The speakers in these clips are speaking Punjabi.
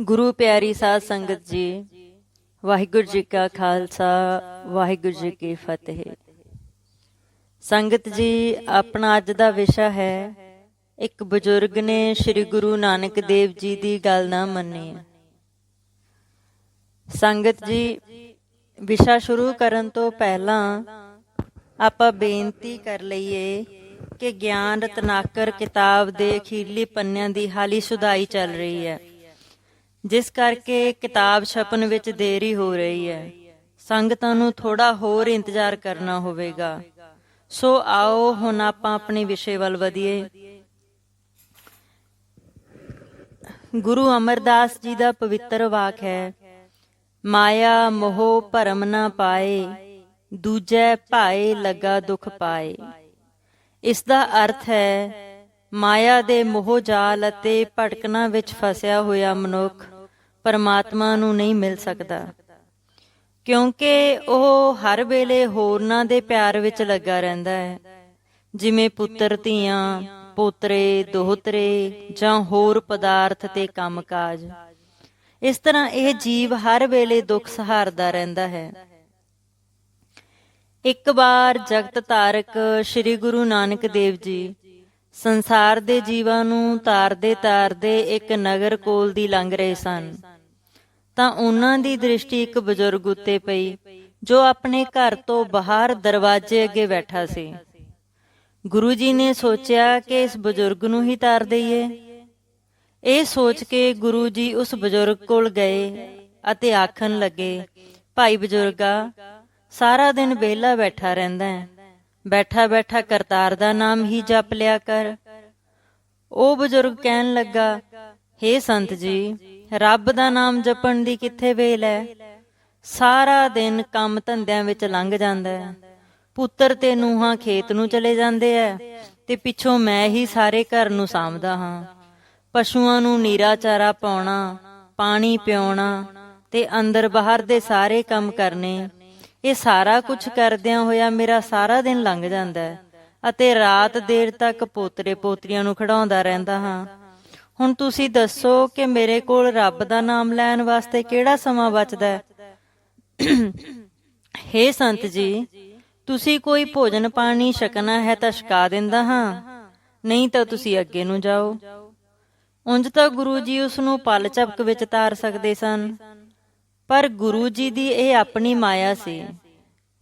ਗੁਰੂ ਪਿਆਰੀ ਸਾਧ ਸੰਗਤ ਜੀ, ਵਾਹਿਗੁਰੂ ਜੀ ਕਾ ਖਾਲਸਾ, ਵਾਹਿਗੁਰੂ ਜੀ ਕੀ ਫਤਿਹ। ਸੰਗਤ ਜੀ, ਆਪਣਾ ਅੱਜ ਦਾ ਵਿਸ਼ਾ ਹੈ, ਇੱਕ ਬਜ਼ੁਰਗ ਨੇ ਸ੍ਰੀ ਗੁਰੂ ਨਾਨਕ ਦੇਵ ਜੀ ਦੀ ਗੱਲ ਨਾ ਮੰਨੀ। ਸੰਗਤ ਜੀ, ਵਿਸ਼ਾ ਸ਼ੁਰੂ ਕਰਨ ਤੋਂ ਪਹਿਲਾਂ ਆਪਾਂ ਬੇਨਤੀ ਕਰ ਲਈਏ ਕਿ ਗਿਆਨ ਰਤਨਾਕਰ ਕਿਤਾਬ ਦੇ ਅਖੀਰਲੀ ਪੰਨਿਆਂ ਦੀ ਹਾਲੀ ਸੁਧਾਈ ਚੱਲ ਰਹੀ ਹੈ। ਜਿਸ ਕਰਕੇ ਕਿਤਾਬ ਛਪਣ ਵਿੱਚ ਦੇਰੀ ਹੋ ਰਹੀ ਹੈ। ਸੰਗਤਾਂ ਨੂੰ ਥੋੜਾ ਹੋਰ ਇੰਤਜ਼ਾਰ ਕਰਨਾ ਹੋਵੇਗਾ। ਸੋ ਆਓ ਹੁਣ ਆਪਾਂ ਆਪਣੇ ਵਿਸ਼ੇ ਵੱਲ ਵਧੀਏ। ਗੁਰੂ ਅਮਰਦਾਸ ਜੀ ਦਾ ਪਵਿੱਤਰ ਵਾਕ ਹੈ, ਮਾਇਆ ਮੋਹ ਭਰਮ ਨਾ ਪਾਏ, ਦੂਜੇ ਭਾਏ ਲਗਾ ਦੁਖ ਪਾਏ। ਇਸ ਦਾ ਅਰਥ ਹੈ, ਮਾਇਆ ਦੇ ਮੋਹ ਜਾਲ ਅਤੇ ਭਟਕਣਾ ਵਿੱਚ ਫਸਿਆ ਹੋਇਆ ਮਨੁੱਖ ਪਰਮਾਤਮਾ ਨੂੰ ਨਹੀਂ ਮਿਲ ਸਕਦਾ। ਕਿਉਂਕਿ ਉਹ ਹਰ ਵੇਲੇ ਹੋਰਨਾਂ ਦੇ ਪਿਆਰ ਵਿੱਚ ਲੱਗਾ ਰਹਿੰਦਾ ਹੈ। ਜਿਵੇਂ ਪੁੱਤਰ ਧੀਆਂ, ਪੋਤਰੇ, ਦੋਹਤਰੇ ਜਾਂ ਹੋਰ ਪਦਾਰਥ ਤੇ ਕੰਮਕਾਜ। ਇਸ ਤਰ੍ਹਾਂ ਇਹ ਜੀਵ ਹਰ ਵੇਲੇ ਦੁੱਖ ਸਹਾਰਦਾ ਰਹਿੰਦਾ ਹੈ। ਇੱਕ ਵਾਰ ਜਗਤ ਤਾਰਕ ਸ੍ਰੀ ਗੁਰੂ ਨਾਨਕ ਦੇਵ ਜੀ ਸੰਸਾਰ ਦੇ ਜੀਵਾਂ ਨੂੰ ਤਾਰਦੇ ਤਾਰਦੇ ਇੱਕ ਨਗਰ ਕੋਲ ਦੀ ਲੰਘ ਰਹੇ ਸਨ। ਤਾਂ ਉਹਨਾਂ ਦੀ ਦ੍ਰਿਸ਼ਟੀ ਇੱਕ ਬਜ਼ੁਰਗ ਉੱਤੇ ਪਈ, ਜੋ ਆਪਣੇ ਘਰ ਤੋਂ ਬਾਹਰ ਦਰਵਾਜ਼ੇ ਅੱਗੇ ਬੈਠਾ ਸੀ। ਗੁਰੂ ਜੀ ਨੇ ਸੋਚਿਆ ਕਿ ਇਸ ਬਜ਼ੁਰਗ ਨੂੰ ਹੀ ਤਾਰ ਦਈਏ। ਇਹ ਸੋਚ ਕੇ ਗੁਰੂ ਜੀ ਉਸ ਬਜ਼ੁਰਗ ਕੋਲ ਗਏ ਅਤੇ ਆਖਣ ਲੱਗੇ, ਭਾਈ ਬਜ਼ੁਰਗਾ, ਸਾਰਾ ਦਿਨ ਵਿਹਲਾ ਬੈਠਾ ਰਹਿੰਦਾ ਹੈ। ਬੈਠਾ ਬੈਠਾ ਕਰਤਾਰ ਦਾ ਨਾਮ ਹੀ ਜਪ ਲਿਆ ਕਰ। ਉਹ ਬਜ਼ੁਰਗ ਕਹਿਣ ਲੱਗਾ हे ਸੰਤ ਜੀ, ਰੱਬ ਦਾ ਨਾਮ ਜਪਣ ਦੀ ਕਿੱਥੇ ਵੇਲ ਹੈ? ਸਾਰਾ ਦਿਨ ਕੰਮ ਧੰਦਿਆਂ ਵਿੱਚ ਲੰਘ ਜਾਂਦਾ ਹੈ। ਪੁੱਤਰ ਤੇ ਨੂਹਾਂ ਖੇਤ ਨੂੰ ਚਲੇ ਜਾਂਦੇ ਐ ਤੇ ਪਿੱਛੋਂ ਮੈਂ ਹੀ ਸਾਰੇ ਘਰ ਨੂੰ ਸਾਂਭਦਾ ਹਾਂ। ਪਸ਼ੂਆਂ ਨੂੰ ਨੀਰਾ ਚਾਰਾ ਪਾਉਣਾ, ਪਾਣੀ ਪਿਉਣਾ ਤੇ ਅੰਦਰ ਬਾਹਰ ਦੇ ਸਾਰੇ ਕੰਮ ਕਰਨੇ ਇਹ ਸਾਰਾ ਕੁਝ ਕਰਦਿਆਂ ਹੋਇਆ ਮੇਰਾ ਸਾਰਾ ਦਿਨ ਲੰਘ ਜਾਂਦਾ ਹੈ ਅਤੇ ਰਾਤ ਦੇਰ ਤੱਕ ਪੋਤਰੇ ਪੋਤਰੀਆਂ ਨੂੰ ਖੜਾਉਂਦਾ ਰਹਿੰਦਾ ਹਾਂ। ਹੁਣ ਤੁਸੀਂ ਦੱਸੋ ਕਿ ਮੇਰੇ ਕੋਲ ਰੱਬ ਦਾ ਨਾਮ ਲੈਣ ਵਾਸਤੇ ਕਿਹੜਾ ਸਮਾਂ ਬਚਦਾ ਹੈ? ਹੇ ਸੰਤ ਜੀ, ਤੁਸੀਂ ਕੋਈ ਭੋਜਨ ਪਾਣੀ ਛਕਣਾ ਹੈ ਤਾਂ ਛਕਾ ਦਿੰਦਾ ਹਾਂ, ਨਹੀਂ ਤਾਂ ਤੁਸੀਂ ਅੱਗੇ ਨੂੰ ਜਾਓ। ਉਂਝ ਤਾਂ ਗੁਰੂ ਜੀ ਉਸ ਨੂੰ ਪਲ ਝਪਕ ਵਿੱਚ ਤਾਰ ਸਕਦੇ ਸਨ। ਪਰ ਗੁਰੂ ਜੀ ਦੀ ਇਹ ਆਪਣੀ ਮਾਇਆ ਸੀ।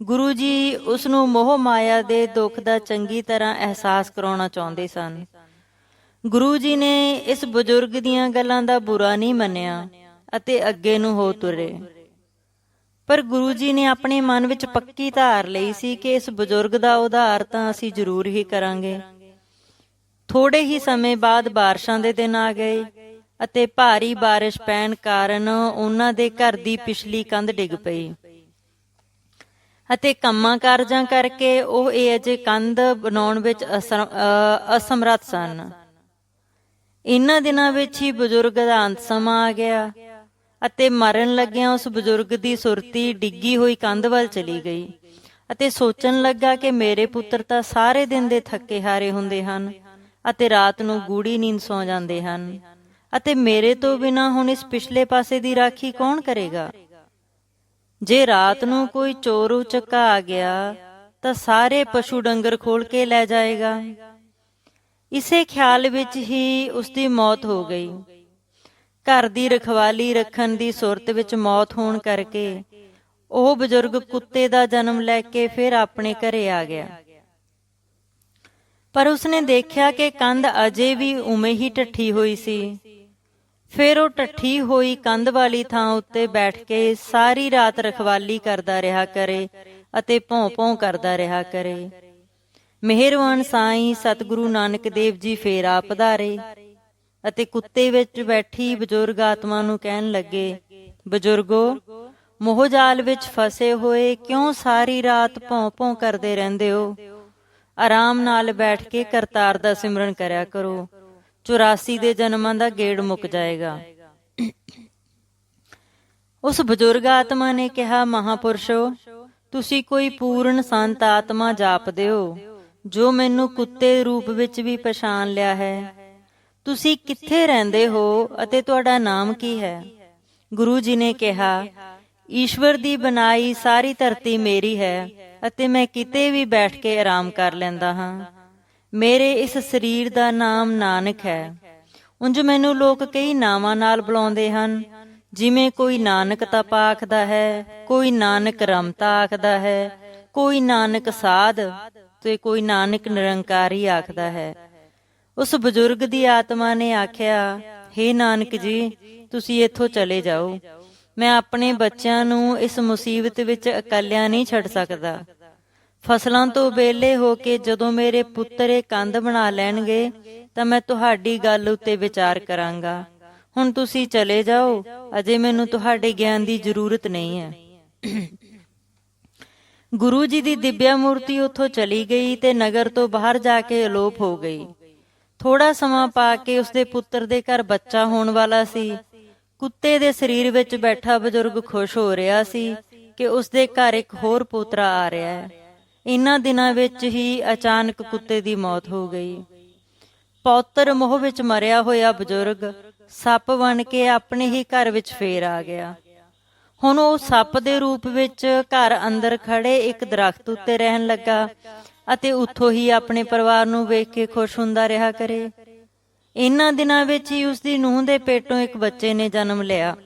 ਗੁਰੂ ਜੀ ਉਸ ਨੂੰ ਮੋਹ ਮਾਇਆ ਦੇ ਦੁੱਖ ਦਾ ਚੰਗੀ ਤਰ੍ਹਾਂ ਅਹਿਸਾਸ ਕਰਾਉਣਾ ਚਾਹੁੰਦੇ ਸਨ। ਗੁਰੂ ਜੀ ਨੇ ਇਸ ਬਜ਼ੁਰਗ ਦੀਆਂ ਗੱਲਾਂ ਦਾ ਬੁਰਾ ਨਹੀਂ ਮੰਨਿਆ ਅਤੇ ਅੱਗੇ ਨੂੰ ਹੋ ਤੁਰੇ। ਪਰ ਗੁਰੂ ਜੀ ਨੇ ਆਪਣੇ ਮਨ ਵਿੱਚ ਪੱਕੀ ਧਾਰ ਲਈ ਸੀ ਕਿ ਇਸ ਬਜ਼ੁਰਗ ਦਾ ਉਧਾਰ ਤਾਂ ਅਸੀਂ ਜ਼ਰੂਰ ਹੀ ਕਰਾਂਗੇ। ਥੋੜੇ ਹੀ ਸਮੇਂ ਬਾਅਦ ਬਾਰਿਸ਼ਾਂ ਦੇ ਦਿਨ ਆ ਗਏ। ਅਤੇ ਭਾਰੀ ਬਾਰਿਸ਼ ਪੈਣ ਕਾਰਨ ਉਹਨਾਂ ਦੇ ਘਰ ਦੀ ਪਿਛਲੀ ਕੰਧ ਡਿੱਗ ਪਈ। ਅਤੇ ਕੰਮਾਂ ਕਾਰਜਾਂ ਕਰਕੇ ਉਹ ਇਹ ਅਜੇ ਕੰਧ ਬਣਾਉਣ ਵਿੱਚ ਅਸਰ- ਅ, ਅਸਮਰੱਥ ਸਨ। ਇਨ੍ਹਾਂ ਦਿਨਾਂ ਵਿੱਚ ਹੀ ਬਜ਼ੁਰਗ ਦਾ ਅੰਤ ਸਮਾਂ ਆ ਗਿਆ ਅਤੇ ਮਰਨ ਲੱਗਿਆਂ ਉਸ ਬਜ਼ੁਰਗ ਦੀ ਸੁਰਤੀ ਡਿੱਗੀ ਹੋਈ ਕੰਧ ਵੱਲ ਚਲੀ ਗਈ ਅਤੇ ਸੋਚਣ ਲੱਗਾ ਕਿ ਮੇਰੇ ਪੁੱਤਰ ਤਾਂ ਸਾਰੇ ਦਿਨ ਦੇ ਥੱਕੇ ਹਾਰੇ ਹੁੰਦੇ ਹਨ ਅਤੇ ਰਾਤ ਨੂੰ ਗੂੜੀ ਨੀਂਦ ਸੌ ਜਾਂਦੇ ਹਨ। ਅਤੇ ਮੇਰੇ ਤੋਂ ਬਿਨਾ ਹੁਣ ਇਸ ਪਿਛਲੇ ਪਾਸੇ ਦੀ ਰਾਖੀ ਕੌਣ ਕਰੇਗਾ? ਜੇ ਰਾਤ ਨੂੰ ਕੋਈ ਚੋਰ ਉਚੱਕਾ ਆ ਗਿਆ, ਤਾਂ ਸਾਰੇ ਪਸ਼ੂ ਡੰਗਰ ਖੋਲ ਕੇ ਲੈ ਜਾਏਗਾ। ਇਸੇ ਖਿਆਲ ਵਿੱਚ ਹੀ ਉਸ ਦੀ ਮੌਤ ਹੋ ਗਈ। ਘਰ ਦੀ ਰਖਵਾਲੀ ਰੱਖਣ ਦੀ ਸੁਰਤ ਵਿੱਚ ਮੌਤ ਹੋਣ ਕਰਕੇ ਉਹ ਬਜ਼ੁਰਗ ਕੁੱਤੇ ਦਾ ਜਨਮ ਲੈ ਕੇ ਫਿਰ ਆਪਣੇ ਘਰੇ ਆ ਗਿਆ। ਪਰ ਉਸਨੇ ਦੇਖਿਆ ਕਿ ਕੰਧ ਅਜੇ ਵੀ ਉਵੇਂ ਹੀ ਟੱਠੀ ਹੋਈ ਸੀ। ਫਿਰ ਉਹ ਟੱਠੀ ਹੋਈ ਕੰਧ ਵਾਲੀ ਥਾਂ ਉੱਤੇ ਬੈਠ ਕੇ ਸਾਰੀ ਰਾਤ ਰਖਵਾਲੀ ਕਰਦਾ ਰਿਹਾ ਕਰੇ ਅਤੇ ਭੌਂ-ਭੌਂ ਕਰਦਾ ਰਿਹਾ ਕਰੇ। ਮਿਹਰਬਾਨ ਸਾਈਂ ਸਤਿਗੁਰੂ ਨਾਨਕ ਦੇਵ ਜੀ ਫੇਰ ਆ ਪਧਾਰੇ ਅਤੇ ਕੁੱਤੇ ਵਿੱਚ ਬੈਠੀ ਬਜ਼ੁਰਗ ਆਤਮਾ ਨੂੰ ਕਹਿਣ ਲੱਗੇ, ਬਜ਼ੁਰਗੋ ਮੋਹ ਜਾਲ ਵਿੱਚ ਫਸੇ ਹੋਏ ਕਿਉਂ ਸਾਰੀ ਰਾਤ ਭੌਂ-ਭੌਂ ਕਰਦੇ ਰਹਿੰਦੇ ਹੋ? ਆਰਾਮ ਨਾਲ ਬੈਠ ਕੇ ਕਰਤਾਰ ਦਾ ਸਿਮਰਨ ਕਰਿਆ ਕਰੋ। 84 ਦੇ ਜਨਮਾਂ ਦਾ ਗੇੜ ਮੁੱਕ ਜਾਏਗਾ। ਉਸ ਬਜ਼ੁਰਗ ਆਤਮਾ ਨੇ ਕਿਹਾ, ਮਹਾਪੁਰਸ਼ੋ, ਤੁਸੀਂ ਕੋਈ ਪੂਰਨ ਸੰਤ ਆਤਮਾ ਜਾਪਦੇ ਹੋ ਜੋ ਮੈਨੂੰ ਕੁੱਤੇ ਰੂਪ ਵਿੱਚ ਵੀ ਪਛਾਣ ਲਿਆ ਹੈ। ਤੁਸੀਂ ਕਿੱਥੇ ਰਹਿੰਦੇ ਹੋ ਅਤੇ ਤੁਹਾਡਾ ਨਾਮ ਕੀ ਹੈ? ਗੁਰੂ ਜੀ ਨੇ ਕਿਹਾ, ਈਸ਼ਵਰ ਦੀ ਬਣਾਈ ਸਾਰੀ ਧਰਤੀ ਮੇਰੀ ਹੈ ਅਤੇ ਮੈਂ ਕਿਤੇ ਵੀ ਬੈਠ ਕੇ ਆਰਾਮ ਕਰ ਲੈਂਦਾ ਹਾਂ। ਮੇਰੇ ਇਸ ਸਰੀਰ ਦਾ ਨਾਮ ਨਾਨਕ ਹੈ। ਉਂਝ ਮੈਨੂੰ ਲੋਕ ਕਈ ਨਾਵਾਂ ਨਾਲ ਬੁਲਾਉਂਦੇ ਹਨ। ਜਿਵੇਂ ਕੋਈ ਨਾਨਕ ਤਪ ਆਖਦਾ ਹੈ, ਕੋਈ ਨਾਨਕ ਰਮਤਾ ਆਖਦਾ ਹੈ, ਕੋਈ ਨਾਨਕ ਸਾਧ ਤੇ ਕੋਈ ਨਾਨਕ ਨਿਰੰਕਾਰੀ ਆਖਦਾ ਹੈ। ਉਸ ਬਜ਼ੁਰਗ ਦੀ ਆਤਮਾ ਨੇ ਆਖਿਆ हे ਨਾਨਕ ਜੀ, ਤੁਸੀਂ ਇੱਥੋਂ ਚਲੇ ਜਾਓ। ਮੈਂ ਆਪਣੇ ਬੱਚਿਆਂ ਨੂੰ ਇਸ ਮੁਸੀਬਤ ਵਿੱਚ ਇਕੱਲਿਆਂ ਨਹੀਂ ਛੱਡ ਸਕਦਾ। ਫਸਲਾਂ ਤੋਂ ਬੇਲੇ ਹੋ ਕੇ ਜਦੋਂ ਮੇਰੇ ਪੁੱਤਰ ਇਹ ਕੰਧ ਬਣਾ ਲੈਣਗੇ, ਤਾਂ ਮੈਂ ਤੁਹਾਡੀ ਗੱਲ ਉੱਤੇ ਵਿਚਾਰ ਕਰਾਂਗਾ। ਹੁਣ ਤੁਸੀਂ ਚਲੇ ਜਾਓ, ਅਜੇ ਮੈਨੂੰ ਤੁਹਾਡੇ ਗਿਆਨ ਦੀ ਜ਼ਰੂਰਤ ਨਹੀਂ ਹੈ। ਗੁਰੂ ਜੀ ਦੀ ਦਿਵਿਆ ਮੂਰਤੀ ਉੱਥੋਂ ਚਲੀ ਗਈ ਤੇ ਨਗਰ ਤੋਂ ਬਾਹਰ ਜਾ ਕੇ ਅਲੋਪ ਹੋ ਗਈ। ਥੋੜਾ ਸਮਾਂ ਪਾ ਕੇ ਉਸਦੇ ਪੁੱਤਰ ਦੇ ਘਰ ਬੱਚਾ ਹੋਣ ਵਾਲਾ ਸੀ। ਕੁੱਤੇ ਦੇ ਸਰੀਰ ਵਿੱਚ ਬੈਠਾ ਬਜ਼ੁਰਗ ਖੁਸ਼ ਹੋ ਰਿਹਾ ਸੀ ਕਿ ਉਸਦੇ ਘਰ ਇੱਕ ਹੋਰ ਪੋਤਰਾ ਆ ਰਿਹਾ ਹੈ। ਇਹਨਾਂ ਦਿਨਾਂ ਵਿੱਚ ਹੀ ਅਚਾਨਕ ਕੁੱਤੇ ਦੀ ਮੌਤ ਹੋ ਗਈ। ਪੌਤਰ ਮੋਹ ਵਿੱਚ ਮਰਿਆ ਹੋਇਆ ਬਜ਼ੁਰਗ ਸੱਪ ਬਣ ਕੇ ਆਪਣੇ ਹੀ ਘਰ ਵਿੱਚ ਫੇਰ ਆ ਗਿਆ। ਹੁਣ ਉਹ ਸੱਪ ਦੇ ਰੂਪ ਵਿੱਚ ਘਰ ਅੰਦਰ ਖੜੇ ਇੱਕ ਦਰਖਤ ਉੱਤੇ ਰਹਿਣ ਲੱਗਾ ਅਤੇ ਉੱਥੋਂ ਹੀ ਆਪਣੇ ਪਰਿਵਾਰ ਨੂੰ ਵੇਖ ਕੇ ਖੁਸ਼ ਹੁੰਦਾ ਰਿਹਾ ਕਰੇ। ਇਹਨਾਂ ਦਿਨਾਂ ਵਿੱਚ ਹੀ ਉਸ ਦੀ ਨੂੰਹ ਦੇ ਪੇਟੋਂ ਇੱਕ ਬੱਚੇ ਨੇ ਜਨਮ ਲਿਆ।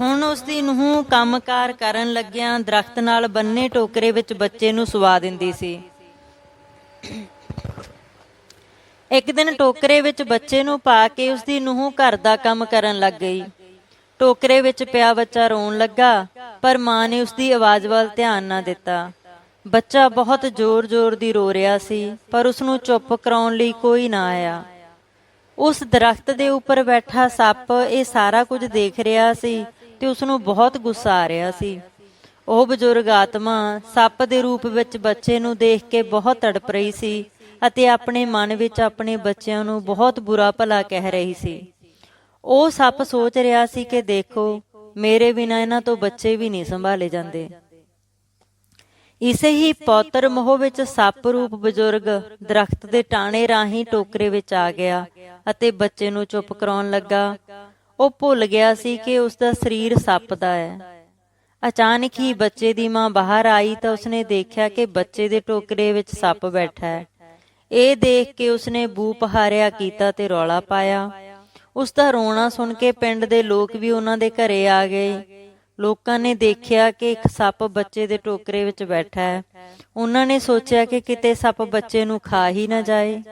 ਹੁਣ ਉਸ ਦੀ ਨੂੰਹ ਕੰਮਕਾਰ ਕਰਨ ਲੱਗਿਆਂ ਦਰਖਤ ਨਾਲ ਬੰਨੇ ਟੋਕਰੇ ਵਿੱਚ ਬੱਚੇ ਨੂੰ ਸੁਵਾ ਦਿੰਦੀ ਸੀ। ਇੱਕ ਦਿਨ ਟੋਕਰੇ ਵਿੱਚ ਬੱਚੇ ਨੂੰ ਪਾ ਕੇ ਉਸ ਦੀ ਨੂੰਹ ਘਰ ਦਾ ਕੰਮ ਕਰਨ ਲੱਗ ਗਈ। ਟੋਕਰੇ ਵਿੱਚ ਪਿਆ ਬੱਚਾ ਰੋਣ ਲੱਗਾ, ਪਰ ਮਾਂ ਨੇ ਉਸ ਦੀ ਆਵਾਜ਼ ਵੱਲ ਧਿਆਨ ਨਾ ਦਿੱਤਾ। ਬੱਚਾ ਬਹੁਤ ਜ਼ੋਰ-ਜ਼ੋਰ ਦੀ ਰੋ ਰਿਹਾ ਸੀ, ਪਰ ਉਸ ਨੂੰ ਚੁੱਪ ਕਰਾਉਣ ਲਈ ਕੋਈ ਨਾ ਆਇਆ। ਉਸ ਦਰਖਤ ਦੇ ਉੱਪਰ ਬੈਠਾ ਸੱਪ ਇਹ ਸਾਰਾ ਕੁਝ ਦੇਖ ਰਿਹਾ ਸੀ ਤੇ ਉਸ ਨੂੰ ਬਹੁਤ ਗੁੱਸਾ ਆ ਰਿਹਾ ਸੀ। ਉਹ ਬਜ਼ੁਰਗ ਆਤਮਾ ਸੱਪ ਦੇ ਰੂਪ ਵਿੱਚ ਬੱਚੇ ਨੂੰ ਦੇਖ ਕੇ ਬਹੁਤ ਤੜਪ ਰਹੀ ਸੀ ਅਤੇ ਆਪਣੇ ਮਨ ਵਿੱਚ ਆਪਣੇ ਬੱਚਿਆਂ ਨੂੰ ਬਹੁਤ ਬੁਰਾ ਭਲਾ ਕਹਿ ਰਹੀ ਸੀ। ਉਹ ਸੱਪ ਸੋਚ ਰਿਹਾ ਸੀ ਕਿ ਦੇਖੋ, ਮੇਰੇ ਬਿਨਾਂ ਇਹਨਾਂ ਤੋਂ ਬੱਚੇ ਵੀ ਨਹੀਂ ਸੰਭਾਲੇ ਜਾਂਦੇ। ਇਸੇ ਹੀ ਪੌਤਰ ਮੋਹ ਵਿੱਚ ਸੱਪ ਰੂਪ ਬਜ਼ੁਰਗ ਦਰਖਤ ਦੇ ਟਾਣੇ ਰਾਹੀਂ ਟੋਕਰੇ ਵਿੱਚ ਆ ਗਿਆ ਅਤੇ ਬੱਚੇ ਨੂੰ ਚੁੱਪ ਕਰਾਉਣ ਲੱਗਾ। ਉਹ ਭੁੱਲ ਗਿਆ ਸੀ ਕਿ ਉਸ ਦਾ ਸਰੀਰ ਸੱਪ ਦਾ ਹੈ। ਅਚਾਨਕ ਹੀ ਬੱਚੇ ਦੀ ਮਾਂ ਬਾਹਰ ਆਈ ਤਾਂ ਉਸਨੇ ਦੇਖਿਆ ਕਿ ਬੱਚੇ ਦੇ ਟੋਕਰੇ ਵਿੱਚ ਸੱਪ ਬੈਠਾ ਹੈ। ਇਹ ਦੇਖ ਕੇ ਉਸਨੇ ਬੂ ਪਹਾਰਿਆ ਕੀਤਾ ਤੇ ਰੌਲਾ ਪਾਇਆ। ਉਸ ਦਾ ਰੋਣਾ ਸੁਣ ਕੇ ਪਿੰਡ ਦੇ ਲੋਕ ਵੀ ਉਹਨਾਂ ਦੇ ਘਰੇ ਆ ਗਏ। ਲੋਕਾਂ ਨੇ ਦੇਖਿਆ ਕਿ ਇੱਕ ਸੱਪ ਬੱਚੇ ਦੇ ਟੋਕਰੇ ਵਿੱਚ ਬੈਠਾ ਹੈ। ਉਹਨਾਂ ਨੇ ਸੋਚਿਆ ਕਿ ਕਿਤੇ ਸੱਪ ਬੱਚੇ ਨੂੰ ਖਾ ਹੀ ਨਾ ਜਾਏ।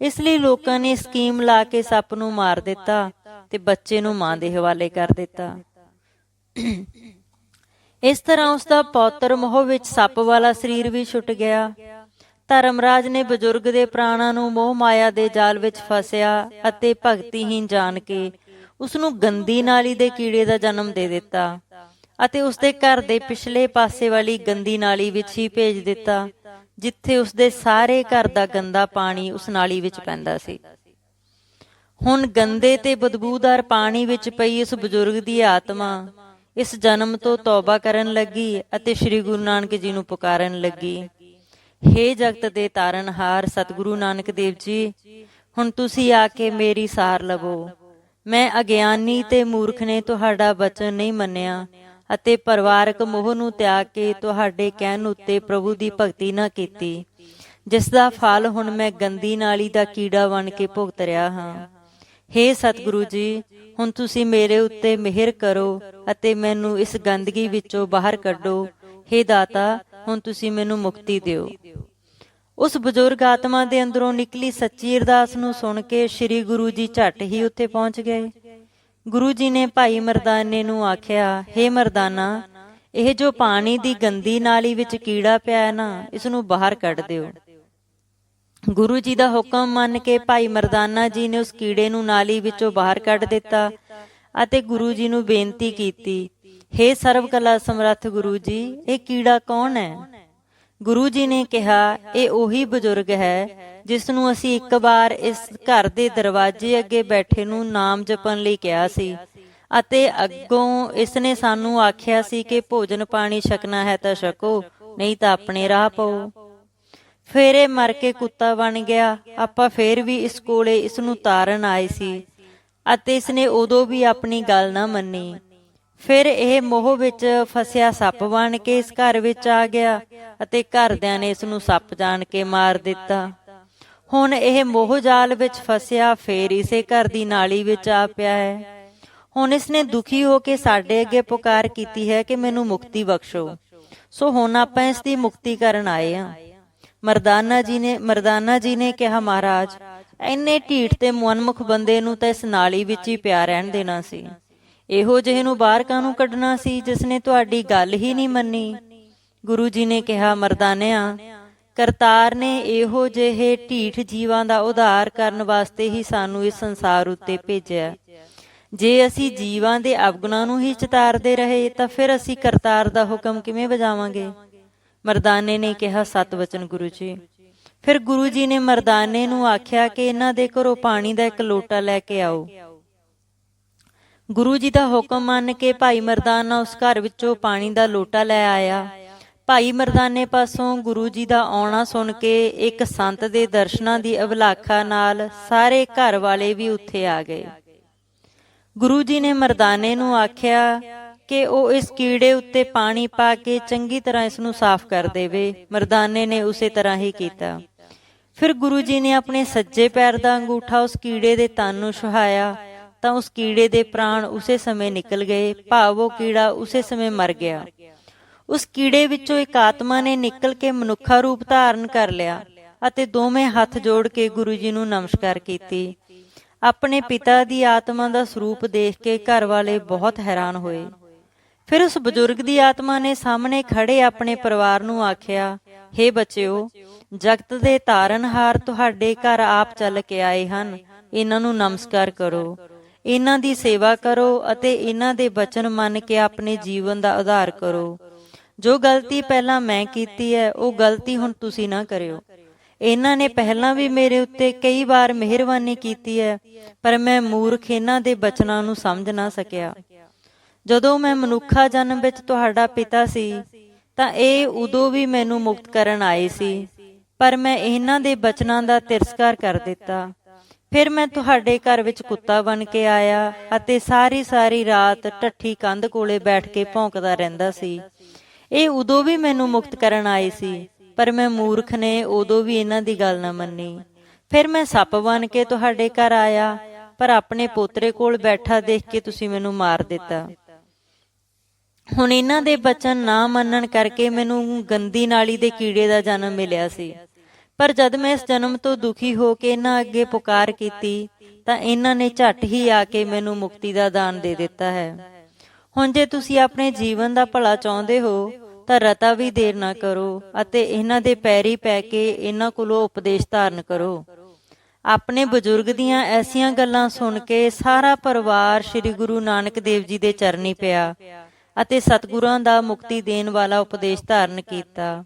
ਇਸ ਲਈ ਲੋਕਾਂ ਨੇ ਸਕੀਮ ਲਾ ਕੇ ਸੱਪ ਨੂੰ ਮਾਰ ਦਿੱਤਾ। ਤੇ ਬੱਚੇ ਨੂੰ ਮਾਂ ਦੇ ਹਵਾਲੇ ਕਰ ਦਿੱਤਾ। ਇਸ ਤਰ੍ਹਾਂ ਉਸ ਦਾ ਪੌਤਰ ਮੋਹ ਵਿੱਚ ਸੱਪ ਵਾਲਾ ਸਰੀਰ ਵੀ ਛੁੱਟ ਗਿਆ। ਧਰਮਰਾਜ ਨੇ ਬਜ਼ੁਰਗ ਦੇ ਪ੍ਰਾਣਾਂ ਨੂੰ ਮੋਹ ਮਾਇਆ ਦੇ ਜਾਲ ਵਿੱਚ ਫਸਿਆ ਅਤੇ ਭਗਤੀਹੀਨ ਜਾਣ ਕੇ ਉਸ ਨੂੰ ਗੰਦੀ ਨਾਲੀ ਦੇ ਕੀੜੇ ਦਾ ਜਨਮ ਦੇ ਦਿੱਤਾ ਅਤੇ ਉਸ ਦੇ ਘਰ ਦੇ ਪਿਛਲੇ ਪਾਸੇ ਵਾਲੀ ਗੰਦੀ ਨਾਲੀ ਵਿੱਚ ਹੀ ਭੇਜ ਦਿੱਤਾ, ਜਿੱਥੇ ਉਸ ਦੇ ਸਾਰੇ ਘਰ ਦਾ ਗੰਦਾ ਪਾਣੀ ਉਸ ਨਾਲੀ ਵਿੱਚ ਪੈਂਦਾ ਸੀ। ਹੁਣ ਗੰਦੇ ਤੇ ਬਦਬੂਦਾਰ ਪਾਣੀ ਵਿੱਚ ਪਈ ਇਸ ਬਜ਼ੁਰਗ ਦੀ ਆਤਮਾ, ਇਸ ਜਨਮ ਤੋਂ ਤੌਬਾ ਕਰਨ ਲੱਗੀ ਅਤੇ ਸ੍ਰੀ ਗੁਰੂ ਨਾਨਕ ਜੀ ਨੂੰ ਪੁਕਾਰਨ ਲੱਗੀ। ਹੇ ਜਗਤ ਦੇ ਤਾਰਨਹਾਰ ਸਤਿਗੁਰੂ ਨਾਨਕ ਦੇਵ ਜੀ, ਹੁਣ ਤੁਸੀਂ ਆ ਕੇ ਮੇਰੀ ਸਾਰ ਲਵੋ। ਮੈਂ ਅਗਿਆਨੀ ਤੇ ਮੂਰਖ ਨੇ ਤੁਹਾਡਾ ਬਚਨ ਨਹੀਂ ਮੰਨਿਆ ਅਤੇ ਪਰਿਵਾਰਕ ਮੋਹ ਨੂੰ ਤਿਆਗ ਕੇ ਤੁਹਾਡੇ ਕਹਿਣ ਉੱਤੇ ਪ੍ਰਭੂ ਦੀ ਭਗਤੀ ਨਾ ਕੀਤੀ, ਜਿਸ ਦਾ ਫਲ ਹੁਣ ਮੈਂ ਗੰਦੀ ਨਾਲੀ ਦਾ ਕੀੜਾ ਬਣ ਕੇ ਭੁਗਤ ਰਿਹਾ ਹਾਂ। ਹੇ ਸਤਿਗੁਰੂ ਜੀ, ਹੁਣ ਤੁਸੀਂ ਮੇਰੇ ਉੱਤੇ ਮਿਹਰ ਕਰੋ ਅਤੇ ਮੈਨੂੰ ਇਸ ਗੰਦਗੀ ਵਿੱਚੋਂ ਬਾਹਰ ਕੱਢੋ। ਹੇ ਦਾਤਾ, ਹੁਣ ਤੁਸੀਂ ਮੈਨੂੰ ਮੁਕਤੀ ਦਿਓ। ਉਸ ਬਜ਼ੁਰਗ ਆਤਮਾ ਦੇ ਅੰਦਰੋਂ ਨਿਕਲੀ ਸੱਚੀ ਅਰਦਾਸ ਨੂੰ ਸੁਣ ਕੇ ਸ੍ਰੀ ਗੁਰੂ ਜੀ ਝਟ ਹੀ ਉੱਥੇ ਪਹੁੰਚ ਗਏ। ਗੁਰੂ ਜੀ ਨੇ ਭਾਈ ਮਰਦਾਨੇ ਨੂੰ ਆਖਿਆ हे ਮਰਦਾਨਾ, ਇਹ ਜੋ ਪਾਣੀ ਦੀ ਗੰਦੀ ਨਾਲੀ ਵਿੱਚ ਕੀੜਾ ਪਿਆ ਹੈ ਨਾ, ਇਸ ਨੂੰ ਬਾਹਰ ਕੱਢ ਦਿਓ। ਗੁਰੂ ਜੀ ਦਾ ਹੁਕਮ ਮੰਨ ਕੇ ਭਾਈ ਮਰਦਾਨਾ ਜੀ ਨੇ ਉਸ ਕੀੜੇ ਨੂੰ ਨਾਲੀ ਵਿੱਚੋਂ ਬਾਹਰ ਕੱਢ ਦਿੱਤਾ ਅਤੇ ਗੁਰੂ ਜੀ ਨੂੰ ਬੇਨਤੀ ਕੀਤੀ हे ਸਰਵ ਕਲਾ ਸਮਰੱਥ ਗੁਰੂ ਜੀ, ਇਹ ਕੀੜਾ ਕੌਣ ਹੈ? ਗੁਰੂ ਜੀ ਨੇ ਕਿਹਾ, ਇਹ ਉਹੀ ਬਜ਼ੁਰਗ ਹੈ ਜਿਸ ਨੂੰ ਅਸੀਂ ਇੱਕ ਵਾਰ ਇਸ ਘਰ ਦੇ ਦਰਵਾਜ਼ੇ ਅੱਗੇ ਬੈਠੇ ਨੂੰ ਨਾਮ ਜਪਣ ਲਈ ਕਿਹਾ ਸੀ ਅਤੇ ਅੱਗੋਂ ਇਸ ਨੇ ਸਾਨੂੰ ਆਖਿਆ ਸੀ ਕਿ ਭੋਜਨ ਪਾਣੀ ਛਕਣਾ ਹੈ ਤਾਂ ਛਕੋ, ਨਹੀਂ ਤਾਂ ਆਪਣੇ ਰਾਹ ਪਾਓ। ਫਿਰ ਇਹ ਮਰ ਕੇ ਕੁੱਤਾ ਬਣ ਗਿਆ। ਆਪਾਂ ਫੇਰ ਵੀ ਇਸ ਕੋਲੇ ਇਸ ਨੂੰ ਤਾਰਨ ਆਏ ਸੀ ਅਤੇ ਇਸ ਨੇ ਉਦੋਂ ਵੀ ਆਪਣੀ ਗੱਲ ਨਾ ਮੰਨੀ। ਫਿਰ ਇਹ ਮੋਹ ਵਿੱਚ ਫਸਿਆ ਸੱਪ ਬਣ ਕੇ ਇਸ ਘਰ ਵਿੱਚ ਆ ਗਿਆ ਅਤੇ ਘਰਦਿਆਂ ਨੇ ਇਸ ਨੂੰ ਸੱਪ ਜਾਣ ਕੇ ਮਾਰ ਦਿੱਤਾ। ਹੁਣ ਇਹ ਮੋਹ ਜਾਲ ਵਿੱਚ ਫਸਿਆ ਫੇਰ ਇਸੇ ਘਰ ਦੀ ਨਾਲੀ ਵਿੱਚ ਆ ਪਿਆ ਹੈ। ਹੁਣ ਇਸ ਨੇ ਦੁਖੀ ਹੋ ਕੇ ਸਾਡੇ ਅੱਗੇ ਪੁਕਾਰ ਕੀਤੀ ਹੈ ਕਿ ਮੈਨੂੰ ਮੁਕਤੀ ਬਖਸ਼ੋ। ਸੋ ਹੁਣ ਆਪਾਂ ਇਸ ਦੀ ਮੁਕਤੀ ਕਰਨ ਆਏ ਹਾਂ। ਮਰਦਾਨਾ ਜੀ ਨੇ ਮਰਦਾਨਾ ਜੀ ਨੇ ਕਿਹਾ, ਮਹਾਰਾਜ ਐਨੇ ਢੀਠ ਤੇ ਮਨਮੁਖ ਬੰਦੇ ਨੂੰ ਤਾਂ ਇਸ ਨਾਲੀ ਵਿੱਚ ਹੀ ਪਿਆ ਰਹਿਣ ਦੇਣਾ ਸੀ। ਇਹੋ ਜਿਹੇ ਨੂੰ ਬਾਹਰ ਕਾਹਨੂੰ ਕੱਢਣਾ ਸੀ, ਜਿਸ ਨੇ ਤੁਹਾਡੀ ਗੱਲ ਹੀ ਨਹੀਂ ਮੰਨੀ? ਗੁਰੂ ਜੀ ਨੇ ਕਿਹਾ, ਮਰਦਾਨਿਆਂ, ਕਰਤਾਰ ਨੇ ਇਹੋ ਜਿਹੇ ਢੀਠ ਜੀਵਾਂ ਦਾ ਉਧਾਰ ਕਰਨ ਵਾਸਤੇ ਹੀ ਸਾਨੂੰ ਇਸ ਸੰਸਾਰ ਉੱਤੇ ਭੇਜਿਆ। ਜੇ ਅਸੀਂ ਜੀਵਾਂ ਦੇ ਅਵਗੁਣਾਂ ਨੂੰ ਹੀ ਚਿਤਾਰਦੇ ਰਹੇ, ਤਾਂ ਫਿਰ ਅਸੀਂ ਕਰਤਾਰ ਦਾ ਹੁਕਮ ਕਿਵੇਂ ਵਜਾਵਾਂਗੇ? ਮਰਦਾਨੇ ਨੇ ਕਿਹਾ, ਸਤ ਵਚਨ ਗੁਰੂ ਜੀ। ਫਿਰ ਗੁਰੂ ਜੀ ਨੇ ਮਰਦਾਨੇ ਨੂੰ ਆਖਿਆ ਕਿ ਇਹਨਾਂ ਦੇ ਘਰੋਂ ਪਾਣੀ ਦਾ ਇੱਕ ਲੋਟਾ ਲੈ ਕੇ ਆਓ। ਗੁਰੂ ਜੀ ਦਾ ਹੁਕਮ ਮੰਨ ਕੇ ਭਾਈ ਮਰਦਾਨਾ ਉਸ ਘਰ ਵਿੱਚੋਂ ਪਾਣੀ ਦਾ ਲੋਟਾ ਲੈ ਆਇਆ। ਭਾਈ ਮਰਦਾਨੇ ਪਾਸੋਂ ਗੁਰੂ ਜੀ ਦਾ ਆਉਣਾ ਸੁਣ ਕੇ ਇੱਕ ਸੰਤ ਦੇ ਦਰਸ਼ਨਾਂ ਦੀ ਅਵਲਾਖਾ ਨਾਲ ਸਾਰੇ ਘਰ ਵਾਲੇ ਵੀ ਉੱਥੇ ਆ ਗਏ। ਗੁਰੂ ਜੀ ਨੇ ਮਰਦਾਨੇ ਨੂੰ ਆਖਿਆ ਕਿ ਉਹ ਇਸ ਕੀੜੇ ਉੱਤੇ ਪਾਣੀ ਪਾ ਕੇ ਚੰਗੀ ਤਰ੍ਹਾਂ ਇਸ ਨੂੰ ਸਾਫ਼ ਕਰ ਦੇਵੇ। ਮਰਦਾਨੇ ਨੇ ਉਸੇ ਤਰ੍ਹਾਂ ਹੀ ਕੀਤਾ। ਫਿਰ ਗੁਰੂ ਜੀ ਨੇ ਆਪਣੇ ਸੱਜੇ ਪੈਰ ਦਾ ਅੰਗੂਠਾ ਉਸ ਕੀੜੇ ਦੇ ਤਨ ਨੂੰ ਛੁਹਾਇਆ ਤਾਂ ਉਸ ਕੀੜੇ ਦੇ ਪ੍ਰਾਣ ਉਸੇ ਸਮੇਂ ਨਿਕਲ ਗਏ। ਭਾਵ ਉਹ ਕੀੜਾ ਉਸੇ ਸਮੇਂ ਮਰ ਗਿਆ। ਉਸ ਕੀੜੇ ਵਿੱਚੋਂ ਇੱਕ ਆਤਮਾ ਨੇ ਨਿਕਲ ਕੇ ਮਨੁੱਖਾ ਰੂਪ ਧਾਰਨ ਕਰ ਲਿਆ ਅਤੇ ਦੋਵੇਂ ਹੱਥ ਜੋੜ ਕੇ ਗੁਰੂ ਜੀ ਨੂੰ ਨਮਸਕਾਰ ਕੀਤੀ। ਆਪਣੇ ਪਿਤਾ ਦੀ ਆਤਮਾ ਦਾ ਸਰੂਪ ਦੇਖ ਕੇ ਘਰ ਵਾਲੇ ਬਹੁਤ ਹੈਰਾਨ ਹੋਏ। ਫਿਰ ਉਸ ਬਜ਼ੁਰਗ ਦੀ ਆਤਮਾ ਨੇ ਸਾਹਮਣੇ ਖੜੇ ਆਪਣੇ ਪਰਿਵਾਰ ਨੂੰ ਆਖਿਆ हे ਬੱਚਿਓ, ਜਗਤ ਦੇ ਤਾਰਨਹਾਰ ਤੁਹਾਡੇ ਘਰ ਆਪ ਚੱਲ ਕੇ ਆਏ ਹਨ। ਇਹਨਾਂ ਨੂੰ ਨਮਸਕਾਰ ਕਰੋ। ਇਹਨਾਂ ਦੀ ਸੇਵਾ ਕਰੋ ਅਤੇ ਇਹਨਾਂ ਦੇ ਬਚਨ ਮੰਨ ਕੇ ਆਪਣੇ ਜੀਵਨ ਦਾ ਉਧਾਰ ਕਰੋ। ਜੋ ਗਲਤੀ ਪਹਿਲਾਂ ਮੈਂ ਕੀਤੀ ਹੈ, ਉਹ ਗਲਤੀ ਹੁਣ ਤੁਸੀਂ ਨਾ ਕਰਿਓ। ਇਹਨਾਂ ਨੇ ਪਹਿਲਾਂ ਵੀ ਮੇਰੇ ਉੱਤੇ ਕਈ ਵਾਰ ਮਿਹਰਬਾਨੀ ਕੀਤੀ ਹੈ, ਪਰ ਮੈਂ ਮੂਰਖ ਇਹਨਾਂ ਦੇ ਬਚਨਾਂ ਨੂੰ ਸਮਝ ਨਾ ਸਕਿਆ। ਜਦੋਂ ਮੈਂ ਮਨੁੱਖਾ ਜਨਮ ਵਿੱਚ ਤੁਹਾਡਾ ਪਿਤਾ ਸੀ, ਤਾਂ ਇਹ ਉਦੋਂ ਵੀ ਮੈਨੂੰ ਮੁਕਤ ਕਰਨ ਆਏ ਸੀ। ਪਰ ਮੈਂ ਇਹਨਾਂ ਦੇ ਬਚਨਾਂ ਦਾ ਤਿਰਸਕਾਰ ਕਰ ਦਿੱਤਾ। ਫਿਰ ਮੈਂ ਤੁਹਾਡੇ ਘਰ ਵਿੱਚ ਕੁੱਤਾ ਬਣ ਕੇ ਆਇਆ ਅਤੇ ਸਾਰੀ ਸਾਰੀ ਰਾਤ ਟੱਠੀ ਕੰਧ ਕੋਲੇ ਬੈਠ ਕੇ ਭੌਂਕਦਾ ਰਹਿੰਦਾ ਸੀ। ਇਹ ਉਦੋਂ ਵੀ ਮੈਨੂੰ ਮੁਕਤ ਕਰਨ ਆਏ ਸੀ, ਪਰ ਮੈਂ ਮੂਰਖ ਨੇ ਉਦੋਂ ਵੀ ਇਹਨਾਂ ਦੀ ਗੱਲ ਨਾ ਮੰਨੀ। ਫਿਰ ਮੈਂ ਸੱਪ ਬਣ ਕੇ ਤੁਹਾਡੇ ਘਰ ਆਇਆ, ਪਰ ਆਪਣੇ ਪੋਤਰੇ ਕੋਲ ਬੈਠਾ ਦੇਖ ਕੇ ਤੁਸੀਂ ਮੈਨੂੰ ਮਾਰ ਦਿੱਤਾ। ਹੁਣ ਇਹਨਾਂ ਦੇ ਬਚਨ ਨਾ ਮੰਨਣ ਕਰਕੇ ਮੈਨੂੰ ਗੰਦੀ ਨਾਲੀ ਦੇ ਕੀੜੇ ਦਾ ਜਨਮ ਮਿਲਿਆ ਸੀ। ਪਰ ਜਦ ਮੈਂ ਇਸ ਜਨਮ ਤੋਂ ਦੁਖੀ ਹੋ ਕੇ ਇਹਨਾਂ ਅੱਗੇ ਪੁਕਾਰ ਕੀਤੀ, ਤਾਂ ਇਹਨਾਂ ਨੇ ਝੱਟ ਹੀ ਆ ਕੇ ਮੈਨੂੰ ਮੁਕਤੀ ਦਾ ਦਾਨ ਦੇ ਦਿੱਤਾ ਹੈ। ਹੁਣ ਜੇ ਤੁਸੀਂ ਆਪਣੇ ਜੀਵਨ ਦਾ ਭਲਾ ਚਾਹੁੰਦੇ ਹੋ, ਤਾਂ ਰਤਾ ਵੀ ਦੇਰ ਨਾ ਕਰੋ ਅਤੇ ਇਹਨਾਂ ਦੇ ਪੈਰੀ ਪੈ ਕੇ ਇਹਨਾਂ ਕੋਲੋਂ ਉਪਦੇਸ਼ ਧਾਰਨ ਕਰੋ। ਆਪਣੇ ਬਜ਼ੁਰਗ ਦੀਆਂ ਐਸੀਆਂ ਗੱਲਾਂ ਸੁਣ ਕੇ ਸਾਰਾ ਪਰਿਵਾਰ ਸ੍ਰੀ ਗੁਰੂ ਨਾਨਕ ਦੇਵ ਜੀ ਦੇ ਚਰਨੀ ਪਿਆ। ਅਤੇ ਸਤਿਗੁਰਾਂ ਦਾ ਮੁਕਤੀ ਦੇਣ ਵਾਲਾ ਉਪਦੇਸ਼ ਧਾਰਨ ਕੀਤਾ।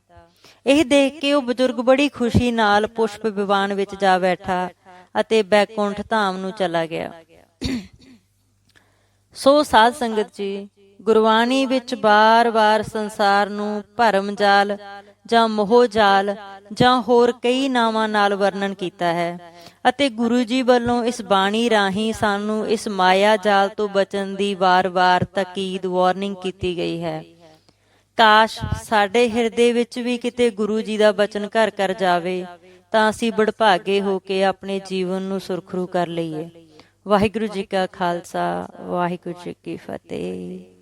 ਇਹ ਦੇਖ ਕੇ ਉਹ ਬਜ਼ੁਰਗ ਬੜੀ ਖੁਸ਼ੀ ਨਾਲ ਪੁਸ਼ਪ ਵਿਵਾਨ ਵਿੱਚ ਜਾ ਬੈਠਾ ਅਤੇ ਬੈਕੁੰਠ ਧਾਮ ਨੂੰ ਚਲਾ ਗਿਆ। ਸੋ ਸਾਧ ਸੰਗਤ ਜੀ, ਗੁਰਬਾਣੀ ਵਿੱਚ ਬਾਰ-ਬਾਰ ਸੰਸਾਰ ਨੂੰ ਭਰਮ ਜਾਲ ਜਾਂ ਮੋਹ ਜਾਲ ਜਾਂ ਹੋਰ ਕਈ ਨਾਵਾਂ ਨਾਲ ਵਰਣਨ ਕੀਤਾ ਹੈ। ਅਤੇ ਗੁਰੂ ਜੀ ਵੱਲੋਂ ਇਸ ਬਾਣੀ ਰਾਹੀਂ ਸਾਨੂੰ ਇਸ ਮਾਇਆ ਜਾਲ ਤੋਂ ਬਚਣ ਦੀ ਵਾਰ-ਵਾਰ ਤਾਕੀਦ ਵਾਰਨਿੰਗ ਕੀਤੀ ਗਈ ਹੈ। ਕਾਸ਼ ਸਾਡੇ ਹਿਰਦੇ ਵਿੱਚ ਵੀ ਕਿਤੇ ਗੁਰੂ ਜੀ ਦਾ ਬਚਨ ਘਰ ਕਰ ਜਾਵੇ, ਤਾਂ ਅਸੀਂ ਬੜਭਾਗੇ ਹੋ ਕੇ ਆਪਣੇ ਜੀਵਨ ਨੂੰ ਸੁਰਖਰੂ ਕਰ ਲਈਏ। ਵਾਹਿਗੁਰੂ ਜੀ ਕਾ ਖਾਲਸਾ, ਵਾਹਿਗੁਰੂ ਜੀ ਕੀ ਫਤਿਹ।